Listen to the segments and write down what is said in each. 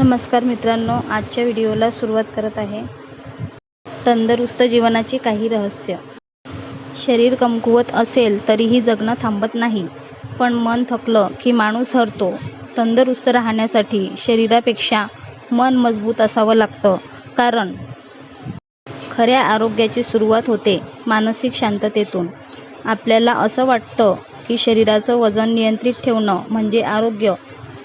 नमस्कार मित्रांनो आजच्या व्हिडिओला सुरुवात करत आहे. तंदुरुस्त जीवनाची काही रहस्य. शरीर कमकुवत असेल तरीही जगणं थांबत नाही. पण मन थकलं की माणूस हरतो. तंदुरुस्त राहण्यासाठी शरीरापेक्षा मन मजबूत असावं लागतं. कारण खऱ्या आरोग्याची सुरुवात होते मानसिक शांततेतून. आपल्याला असं वाटतं की शरीराचं वजन नियंत्रित ठेवणं म्हणजे आरोग्य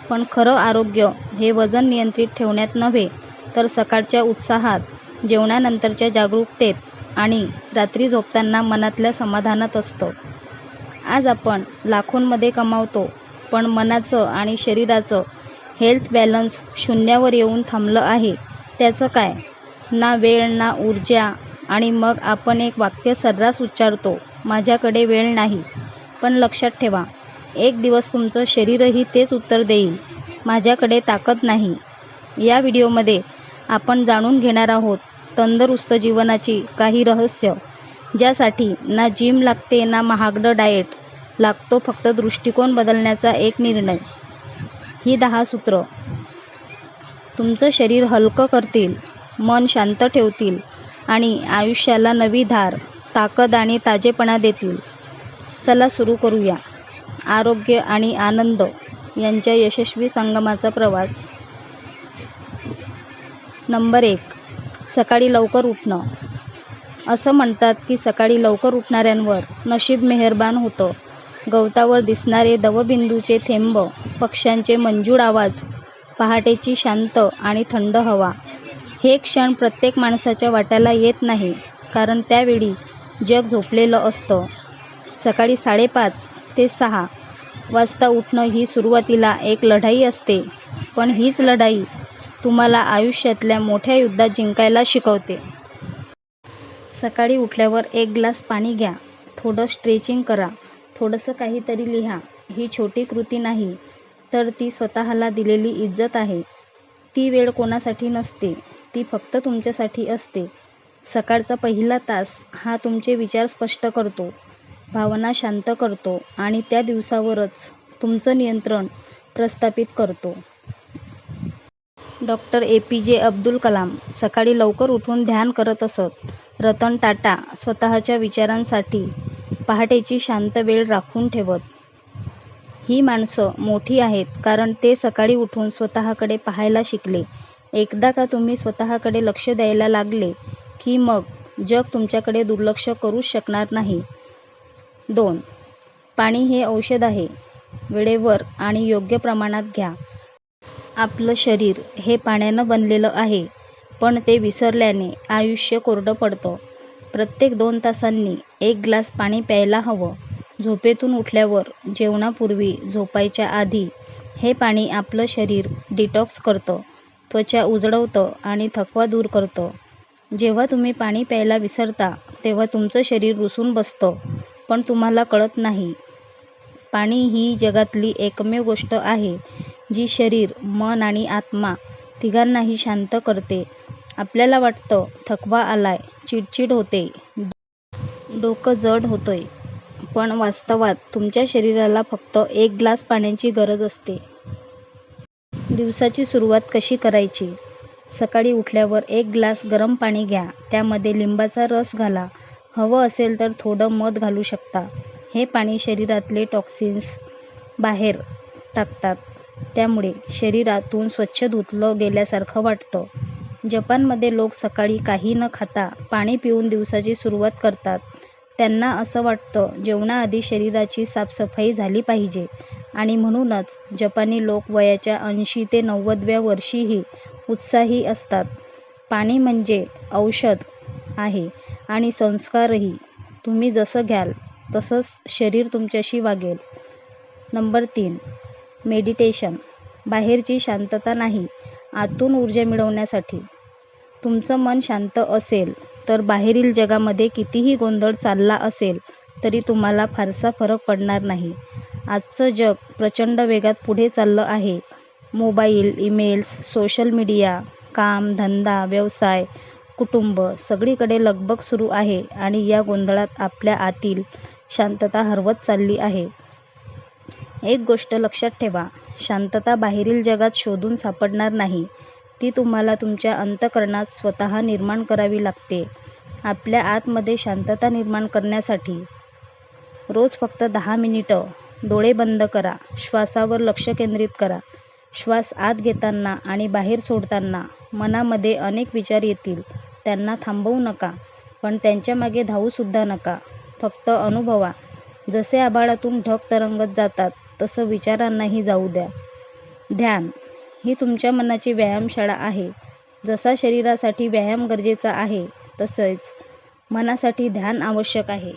पण खरं आरोग्य हे वजन नियंत्रित ठेवण्यात नव्हे तर सकाळच्या उत्साहात जेवणानंतरच्या जागरूकतेत आणि रात्री झोपताना मनातल्या समाधानात असतं. आज आपण लाखोंमध्ये कमावतो पण मनाचं आणि शरीराचं हेल्थ बॅलन्स शून्यावर येऊन थांबलं आहे. त्याचं काय? ना वेळ ना ऊर्जा आणि मग आपण एक वाक्य सर्रास उच्चारतो माझ्याकडे वेळ नाही. पण लक्षात ठेवा एक दिवस तुमचं शरीरही तेच उत्तर देईल. माझ्याकडे ताकद नाही. या व्हिडिओमध्ये आपण जाणून घेणार आहोत तंदुरुस्त जीवनाची काही रहस्य ज्यासाठी ना जिम लागते ना महागडं डाएट लागतो फक्त दृष्टिकोन बदलण्याचा एक निर्णय. ही दहा सूत्र. तुमचं शरीर हलकं करतील मन शांत ठेवतील आणि आयुष्याला नवी धार ताकद आणि ताजेपणा देतील. चला सुरू करूया. आरोग्य आणि आनंद यांच्या यशस्वी संगमाचा प्रवास. नंबर एक सकाळी लवकर उठणं. असं म्हणतात की सकाळी लवकर उठणाऱ्यांवर नशीब मेहरबान होतं. गवतावर दिसणारे दवबिंदूचे थेंब पक्ष्यांचे मंजूळ आवाज पहाटेची शांत आणि थंड हवा हे क्षण प्रत्येक माणसाच्या वाट्याला येत नाही कारण त्यावेळी जग झोपलेलं असतं. सकाळी साडेपाच ते सहा. वाजता उठणं ही सुरुवातीला एक लढाई असते. पण हीच लढाई तुम्हाला आयुष्यातल्या मोठ्या युद्धात जिंकायला शिकवते. सकाळी उठल्यावर एक ग्लास पाणी घ्या. थोडं स्ट्रेचिंग करा. थोडंसं काहीतरी लिहा. ही छोटी कृती नाही तर ती स्वतःला दिलेली इज्जत आहे. ती वेळ कोणासाठी नसते ती फक्त तुमच्यासाठी असते. सकाळचा पहिला तास हा तुमचे विचार स्पष्ट करतो. भावना शांत करतो आणि त्या दिवसावरच तुमचं नियंत्रण प्रस्थापित करतो. डॉक्टर ए पी जे अब्दुल कलाम सकाळी लवकर उठून ध्यान करत असत. रतन टाटा स्वतःच्या विचारांसाठी पहाटेची शांत वेळ राखून ठेवत. ही माणसं मोठी आहेत कारण ते सकाळी उठून स्वतःकडे पाहायला शिकले. एकदा का तुम्ही स्वतःकडे लक्ष द्यायला लागले की मग जग तुमच्याकडे दुर्लक्ष करूच शकणार नाही. दोन. पाणी हे औषध आहे. वेळेवर आणि योग्य प्रमाणात घ्या. आपलं शरीर हे पाण्यानं बनलेलं आहे पण ते विसरल्याने आयुष्य कोरडं पडतं. प्रत्येक दोन तासांनी एक ग्लास पाणी प्यायला हवं. झोपेतून उठल्यावर जेवणापूर्वी झोपायच्या आधी हे पाणी आपलं शरीर डिटॉक्स करतं त्वचा उजळवतं आणि थकवा दूर करतं. जेव्हा तुम्ही पाणी प्यायला विसरता तेव्हा तुमचं शरीर रुसून बसतं. पण तुम्हाला कळत नाही. पाणी ही जगातली एकमेव गोष्ट आहे जी शरीर मन आणि आत्मा तिघांनाही शांत करते. आपल्याला वाटतं थकवा आलाय चिडचिड होते. डोकं जड होतंय. पण वास्तवात तुमच्या शरीराला फक्त एक ग्लास पाण्याची गरज असते. दिवसाची सुरुवात कशी करायची? सकाळी उठल्यावर एक ग्लास गरम पाणी घ्या. त्यामध्ये लिंबाचा रस घाला. हवं असेल तर थोडं मध घालू शकता. हे पाणी शरीरातले टॉक्सिन्स बाहेर टाकतात. त्यामुळे शरीरातून स्वच्छ धुतलं गेल्यासारखं वाटतं. जपानमध्ये लोक सकाळी काही न खाता पाणी पिऊन दिवसाची सुरुवात करतात. त्यांना असं वाटतं जेवणाआधी शरीराची साफसफाई झाली पाहिजे. आणि म्हणूनच जपानी लोक वयाच्या ऐंशी ते नव्वदव्या वर्षीही उत्साही असतात. पाणी म्हणजे औषध आहे. आणि संस्कारही तुम्ही जसं घ्याल तसंच शरीर तुमच्याशी वागेल. नंबर तीन मेडिटेशन बाहेरची शांतता नाही आतून ऊर्जा मिळवण्यासाठी. तुमचं मन शांत असेल तर बाहेरील जगामध्ये कितीही गोंधळ चालला असेल तरी तुम्हाला फारसा फरक पडणार नाही. आजचं जग प्रचंड वेगात पुढे चाललं आहे. मोबाईल ईमेल्स सोशल मीडिया काम धंदा व्यवसाय कुटुंब सगळीकडे लगबग सुरू आहे आणि या गोंधळात आपल्या आतील शांतता हरवत चालली आहे. एक गोष्ट लक्षात ठेवा शांतता बाहेरील जगात शोधून सापडणार नाही. ती तुम्हाला तुमच्या अंतःकरणात स्वतः निर्माण करावी लागते. आपल्या आतमध्ये शांतता निर्माण करण्यासाठी रोज फक्त दहा मिनिटं डोळे बंद करा श्वासावर लक्ष केंद्रित करा. श्वास आत घेताना आणि बाहेर सोडताना मनामध्ये अनेक विचार येतील. त्यांना थांबवू नका पण त्यांच्यामागे धावूसुद्धा नका. फक्त अनुभवा. जसे आभाळातून ढग तरंगत जातात तसं विचारांनाही जाऊ द्या. ध्यान. ही तुमच्या मनाची व्यायामशाळा आहे. जसा शरीरासाठी व्यायाम गरजेचा आहे तसेच मनासाठी ध्यान आवश्यक आहे.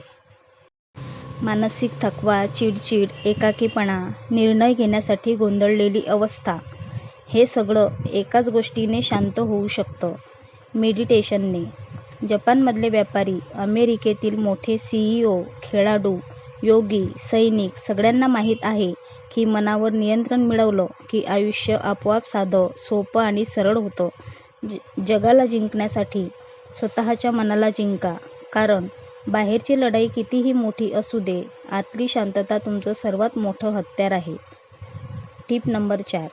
मानसिक थकवा चिडचिड एकाकीपणा निर्णय घेण्यासाठी गोंधळलेली अवस्था हे सगळं एकाच गोष्टीने शांत होऊ शकतं. मेडिटेशनने. जपानमधले व्यापारी अमेरिकेतील मोठे सी ई ओ खेळाडू योगी सैनिक सगळ्यांना माहीत आहे की मनावर नियंत्रण मिळवलं की आयुष्य आपोआप साधं सोपं आणि सरळ होतं. ज जगाला जिंकण्यासाठी स्वतःच्या मनाला जिंका. कारण बाहेरची लढाई कितीही मोठी असू दे आतली शांतता तुमचं सर्वात मोठं हत्यार आहे. टीप नंबर चार.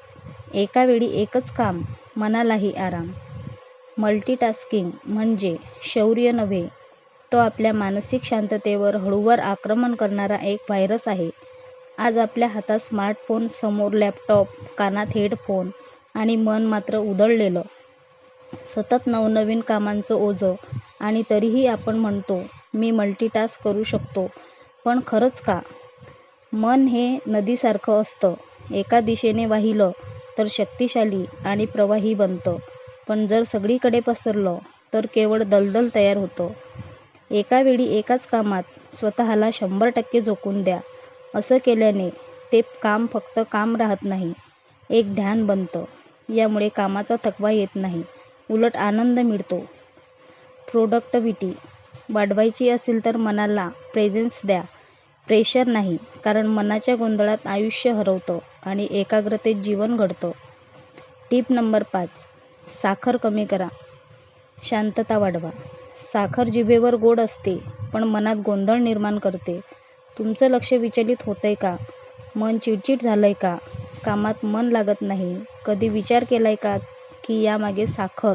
एकावेळी एकच काम मनालाही आराम. मल्टीटास्किंग म्हणजे शौर्य नव्हे तो आपल्या मानसिक शांततेवर हळूवार आक्रमण करणारा एक व्हायरस आहे. आज आपल्या हातात स्मार्टफोन समोर लॅपटॉप कानात हेडफोन आणि मन मात्र उधळलेलं. सतत नवनवीन कामांचं ओझं आणि तरीही आपण म्हणतो मी मल्टीटास्क करू शकतो पण खरंच का? मन हे नदीसारखं असतं. एका दिशेने वाहिलं तर शक्तिशाली आणि प्रवाही बनतं. पण जर सगळीकडे पसरलं तर केवळ दलदल तयार होतं. एका वेळी एकाच कामात स्वतःला शंभर टक्के झोकून द्या. असं केल्याने ते काम फक्त काम राहत नाही एक ध्यान बनतं. यामुळे कामाचा थकवा येत नाही उलट आनंद मिळतो. प्रोडक्टिव्हिटी वाढवायची असेल तर मनाला प्रेझेन्स द्या. प्रेशर नाही कारण मनाच्या गोंधळात आयुष्य हरवतं आणि एकाग्रतेत जीवन घडतं. टीप नंबर पाच. साखर कमी करा. शांतता वाढवा. साखर जिभेवर गोड असते पण मनात गोंधळ निर्माण करते. तुमचं लक्ष विचलित होतंय का? मन चिडचिड झालंय का? कामात मन लागत नाही. कधी विचार केलाय का की यामागे साखर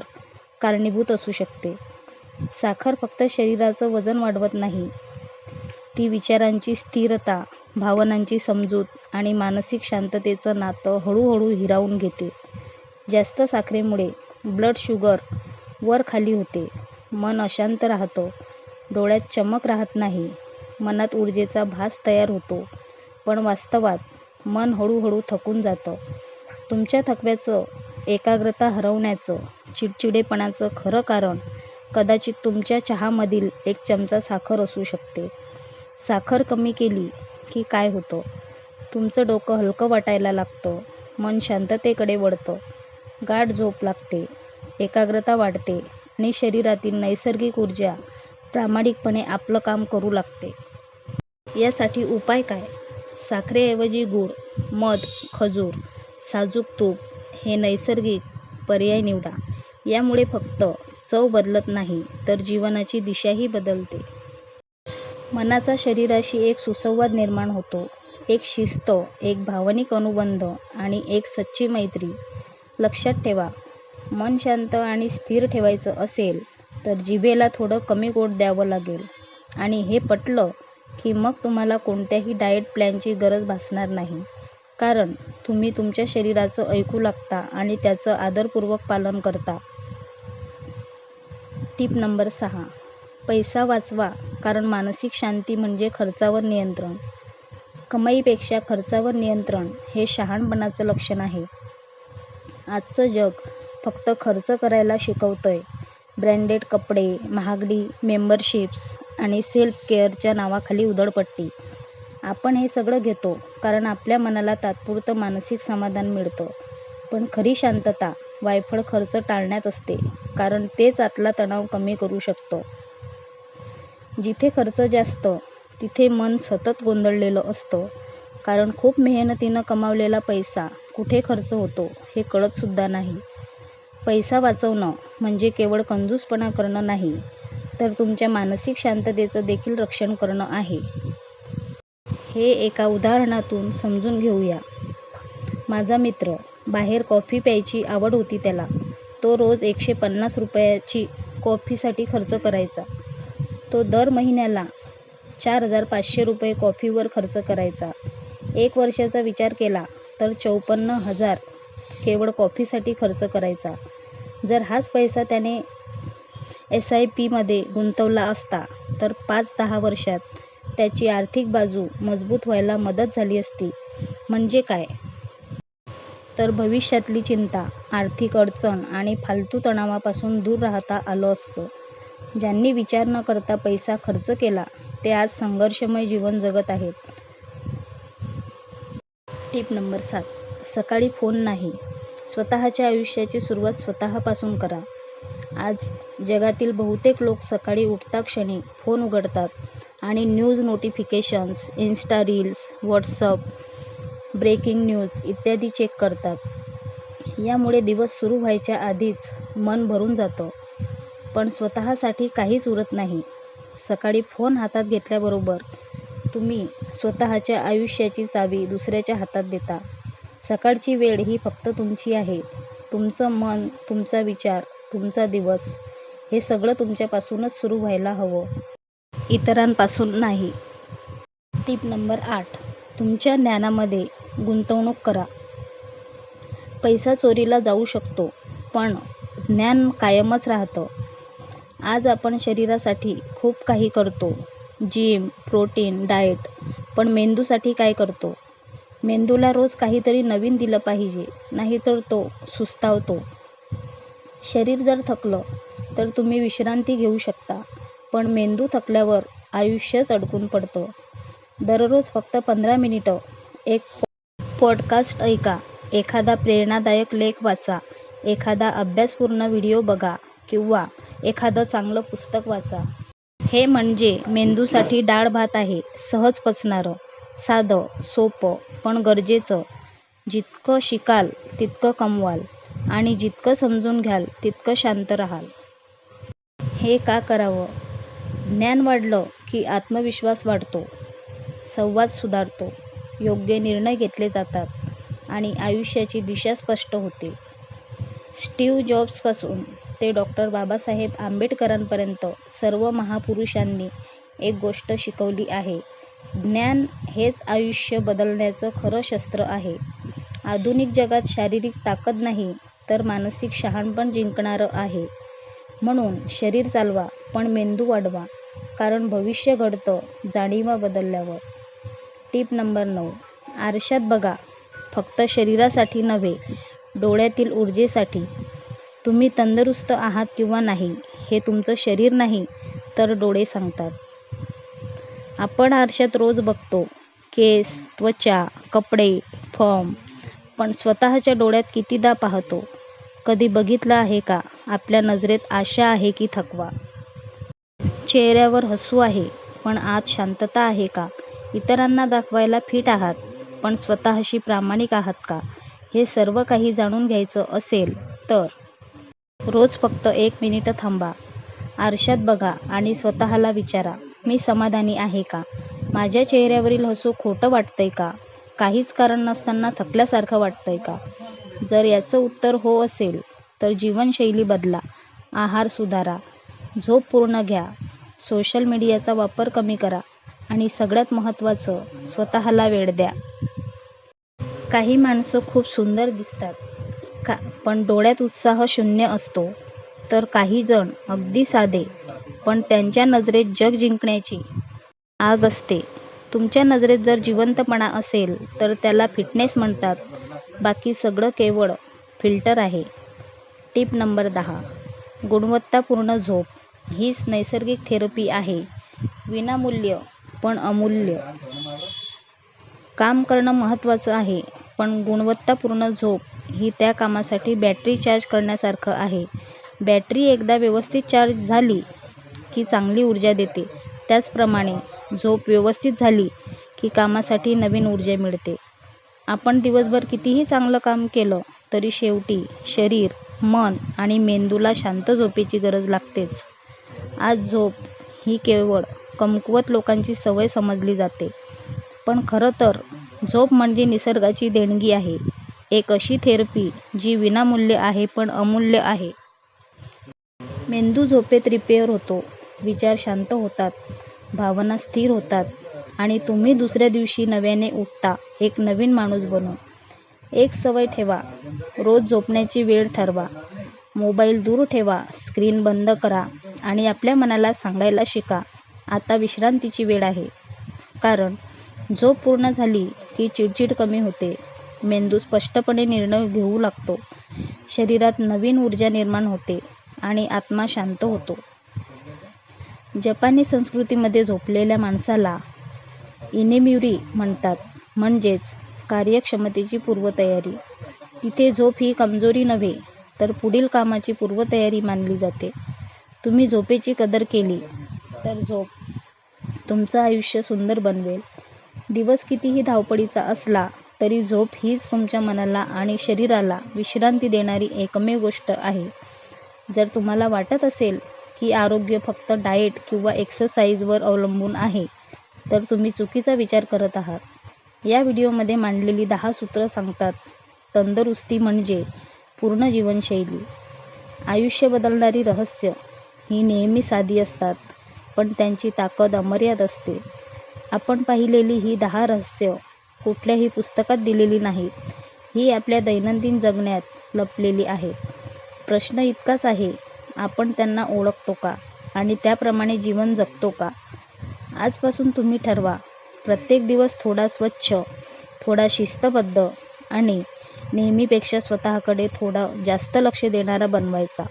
कारणीभूत असू शकते? साखर फक्त शरीराचं वजन वाढवत नाही. ती विचारांची स्थिरता भावनांची समजूत आणि मानसिक शांततेचं नातं हळूहळू हिरावून घेते. जास्त साखरेमुळे ब्लड शुगर वर खाली होते. मन अशांत राहतं. डोळ्यात चमक राहत नाही. मनात ऊर्जेचा भास तयार होतो. पण वास्तवात मन हळूहळू थकून जातं. तुमच्या थकव्याचं एकाग्रता हरवण्याचं चिडचिडेपणाचं खरं कारण कदाचित तुमच्या चहामधील एक चमचा साखर असू शकते. साखर कमी केली की काय होतं? तुमचं डोकं हलकं वाटायला लागतं. मन शांततेकडे वळतं. गाढ झोप लागते एकाग्रता वाढते आणि शरीरातील नैसर्गिक ऊर्जा प्रामाणिकपणे आपलं काम करू लागते. यासाठी उपाय काय? साखरेऐवजी गूळ मध खजूर साजूक तूप हे नैसर्गिक पर्याय निवडा. यामुळे फक्त चव बदलत नाही तर जीवनाची दिशाही बदलते. मनाचा शरीराशी एक सुसंवाद निर्माण होतो. एक शिस्त एक भावनिक अनुबंध आणि एक सच्ची मैत्री लक्षात ठेवा. मन शांत आणि स्थिर ठेवायचं असेल तर जिभेला थोडं कमी गोड द्यावं लागेल. आणि हे पटलं की मग तुम्हाला कोणत्याही डाएट प्लॅनची गरज भासणार नाही. कारण तुम्ही तुमच्या शरीराचं ऐकू लागता आणि त्याचं आदरपूर्वक पालन करता. टीप नंबर सहा. पैसा वाचवा कारण मानसिक शांती म्हणजे खर्चावर नियंत्रण. कमाईपेक्षा खर्चावर नियंत्रण हे शहाणपणाचं लक्षण आहे. आजचं जग फक्त खर्च करायला शिकवतंय. ब्रँडेड कपडे महागडी मेंबरशिप्स आणि सेल्फ केअरच्या नावाखाली उधळपट्टी. आपण हे सगळं घेतो कारण आपल्या मनाला तात्पुरतं मानसिक समाधान मिळतं. पण खरी शांतता वायफळ खर्च टाळण्यात असते कारण तेच आतला तणाव कमी करू शकतं. जिथे खर्च जास्त तिथे मन सतत गोंधळलेलं असतं. कारण खूप मेहनतीनं कमावलेला पैसा कुठे खर्च होतो हे कळतसुद्धा नाही. पैसा वाचवणं म्हणजे केवळ कंजूसपणा करणं नाही तर तुमच्या मानसिक शांततेचं देखील रक्षण करणं आहे. हे एका उदाहरणातून समजून घेऊया. माझा मित्र बाहेर कॉफी प्यायची आवड होती त्याला. तो रोज एकशे पन्नास रुपयाची कॉफीसाठी खर्च करायचा. तो दर महिन्याला चार हजार पाचशे रुपये कॉफीवर खर्च करायचा. एक वर्षाचा विचार केला तर चौपन्न हजार केवळ कॉफीसाठी खर्च करायचा. जर हाच पैसा त्याने एस आय पीमध्ये गुंतवला असता तर पाच दहा वर्षात त्याची आर्थिक बाजू मजबूत व्हायला मदत झाली असती. म्हणजे काय? तर भविष्यातली चिंता आर्थिक अडचण आणि फालतू तणावापासून दूर राहता आलं असतं. ज्यांनी विचार न करता पैसा खर्च केला ते आज संघर्षमय जीवन जगत आहेत. टीप नंबर सात. सकाळी फोन नाही. स्वतःच्या आयुष्याची सुरुवात स्वतःपासून करा. आज जगातील बहुतेक लोक सकाळी उठता क्षणी फोन उघडतात आणि news notifications insta reels WhatsApp breaking news इत्यादी चेक करतात. यामुळे दिवस सुरू व्हायच्या आधीच मन भरून जातं. पण स्वतःसाठी काहीच उरत नाही. सकाळी फोन हातात घेतल्याबरोबर तुम्ही स्वतःच्या आयुष्याची चावी दुसऱ्याच्या हातात देता. सकाळची वेळ ही फक्त तुमची आहे. तुमचं मन तुमचा विचार तुमचा दिवस हे सगळं तुमच्यापासूनच सुरू व्हायला हवं. इतरांपासून नाही. टीप नंबर आठ. तुमच्या ज्ञानामध्ये गुंतवणूक करा. पैसा चोरीला जाऊ शकतो पण ज्ञान कायमच राहतं. आज आपण शरीरासाठी खूप काही करतो. जिम प्रोटीन डाएट पण मेंदूसाठी काय करतो? मेंदूला रोज काहीतरी नवीन दिलं पाहिजे नाहीतर तो सुस्तावतो. शरीर जर थकलं तर तुम्ही विश्रांती घेऊ शकता. पण मेंदू थकल्यावर आयुष्यच अडकून पडतं. दररोज फक्त पंधरा मिनिटं एक पॉडकास्ट ऐका एखादा प्रेरणादायक लेख वाचा एखादा अभ्यासपूर्ण व्हिडिओ बघा किंवा एखादं चांगलं पुस्तक वाचा. हे म्हणजे मेंदूसाठी डाळ भात आहे सहज पचणारं साधं सोपं पण गरजेचं. जितकं शिकाल तितकं कमवाल आणि जितकं समजून घ्याल तितकं शांत राहाल. हे का करावं? ज्ञान वाढलं की आत्मविश्वास वाढतो. संवाद सुधारतो. योग्य निर्णय घेतले जातात आणि आयुष्याची दिशा स्पष्ट होते. स्टीव जॉब्सपासून ते डॉक्टर बाबासाहेब आंबेडकरांपर्यंत सर्व महापुरुषांनी एक गोष्ट शिकवली आहे. ज्ञान हेच आयुष्य बदलण्याचं खरं शस्त्र आहे. आधुनिक जगात शारीरिक ताकद नाही तर मानसिक शहाणपण जिंकणारं आहे. म्हणून शरीर चालवा पण मेंदू वाढवा कारण भविष्य घडतं जाणीवा बदलल्यावर. टीप नंबर नऊ. आरशात बघा फक्त शरीरासाठी नव्हे डोळ्यातील ऊर्जेसाठी. तुम्ही तंदुरुस्त आहात किंवा नाही हे तुमचं शरीर नाही तर डोळे सांगतात. आपण आरशात रोज बघतो केस त्वचा कपडे फॉर्म पण स्वतःच्या डोळ्यात कितीदा पाहतो? कधी बघितलं आहे का? आपल्या नजरेत आशा आहे की थकवा. चेहऱ्यावर हसू आहे पण आत शांतता आहे का? इतरांना दाखवायला फिट आहात पण स्वतःशी प्रामाणिक आहात का? हे सर्व काही जाणून घ्यायचं असेल तर रोज फक्त एक मिनिटं थांबा. आरशात बघा आणि स्वतःला विचारा मी समाधानी आहे का? माझ्या चेहऱ्यावरील हसू खोटं वाटतंय का? काहीच कारण नसताना थकल्यासारखं वाटतंय का? जर याचं उत्तर हो असेल तर जीवनशैली बदला. आहार सुधारा. झोप पूर्ण घ्या. सोशल मीडियाचा वापर कमी करा आणि सगळ्यात महत्त्वाचं स्वतःला वेळ द्या. काही माणसं खूप सुंदर दिसतात. का? पण डोळ्यात उत्साह शून्य असतो. तर काही जण अगदी साधे पण त्यांच्या नजरेत जग जिंकण्याची आग असते. तुमच्या नजरेत जर जिवंतपणा असेल तर त्याला फिटनेस म्हणतात. बाकी सगळं केवळ फिल्टर आहे. टीप नंबर दहा. गुणवत्तापूर्ण झोप. हीच नैसर्गिक थेरपी आहे. विनामूल्य पण अमूल्य. काम करणं महत्त्वाचं आहे पण गुणवत्तापूर्ण झोप ही त्या कामासाठी बॅटरी चार्ज करण्यासारखं आहे. बॅटरी एकदा व्यवस्थित चार्ज झाली की चांगली ऊर्जा देते. त्याचप्रमाणे झोप व्यवस्थित झाली की कामासाठी नवीन ऊर्जा मिळते. आपण दिवसभर कितीही चांगलं काम केलं तरी शेवटी शरीर मन आणि मेंदूला शांत झोपेची गरज लागतेच. आज झोप ही केवळ कमकुवत लोकांची सवय समजली जाते. पण खरं तर झोप म्हणजे निसर्गाची देणगी आहे. एक अशी थेरपी जी विनामूल्य आहे पण अमूल्य आहे. मेंदू झोपेत रिपेअर होतो. विचार शांत होतात. भावना स्थिर होतात. आणि तुम्ही दुसऱ्या दिवशी नव्याने उठता. एक नवीन माणूस बनून. एक सवय ठेवा. रोज झोपण्याची वेळ ठरवा. मोबाईल दूर ठेवा. स्क्रीन बंद करा. आणि आपल्या मनाला सांगायला शिका. आता विश्रांतीची वेळ आहे. कारण झोप पूर्ण झाली की चिडचिड कमी होते. मेंदू स्पष्टपणे निर्णय घेऊ लागतो. शरीरात नवीन ऊर्जा निर्माण होते आणि आत्मा शांत होतो. जपानी संस्कृतीमध्ये झोपलेल्या माणसाला इनेम्युरी म्हणतात म्हणजेच कार्यक्षमतेची पूर्वतयारी. तिथे झोप ही कमजोरी नव्हे तर पुढील कामाची पूर्वतयारी मानली जाते. तुम्ही झोपेची कदर केली तर झोप तुमचं आयुष्य सुंदर बनवेल. दिवस कितीही धावपळीचा असला तरी झोप हीच तुमच्या मनाला आणि शरीराला विश्रांती देणारी एकमेव गोष्ट आहे. जर तुम्हाला वाटत असेल की आरोग्य फक्त डाएट किंवा एक्सरसाइजवर अवलंबून आहे तर तुम्ही चुकीचा विचार करत आहात. या व्हिडिओमध्ये मांडलेली दहा सूत्र सांगतात तंदुरुस्ती म्हणजे पूर्ण जीवनशैली. आयुष्य बदलणारी रहस्य ही नेहमी साधी असतात पण त्यांची ताकद अमर्याद असते. आपण पाहिलेली ही दहा रहस्य कुठल्याही पुस्तकात दिलेली नाहीत ही आपल्या दैनंदिन जगण्यात लपलेली आहे. प्रश्न इतकाच आहे आपण त्यांना ओळखतो का? आणि त्याप्रमाणे जीवन जगतो का? आजपासून तुम्ही ठरवा. प्रत्येक दिवस थोडा स्वच्छ थोडा शिस्तबद्ध आणि नेहमीपेक्षा स्वतःकडे थोडं जास्त लक्ष देणारा बनवायचा.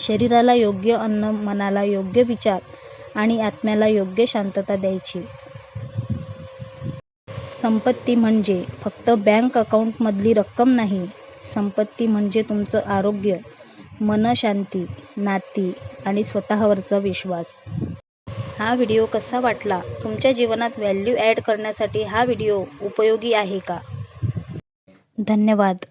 शरीराला योग्य अन्न मनाला योग्य विचार आणि आत्म्याला योग्य शांतता द्यायची. संपत्ती म्हणजे फक्त बँक अकाउंटमधली रक्कम नाही. संपत्ती म्हणजे तुमचं आरोग्य मनशांती नाती आणि स्वतःवरचा विश्वास. हा व्हिडिओ कसा वाटला? तुमच्या जीवनात व्हॅल्यू ॲड करण्यासाठी हा व्हिडिओ उपयोगी आहे का? धन्यवाद.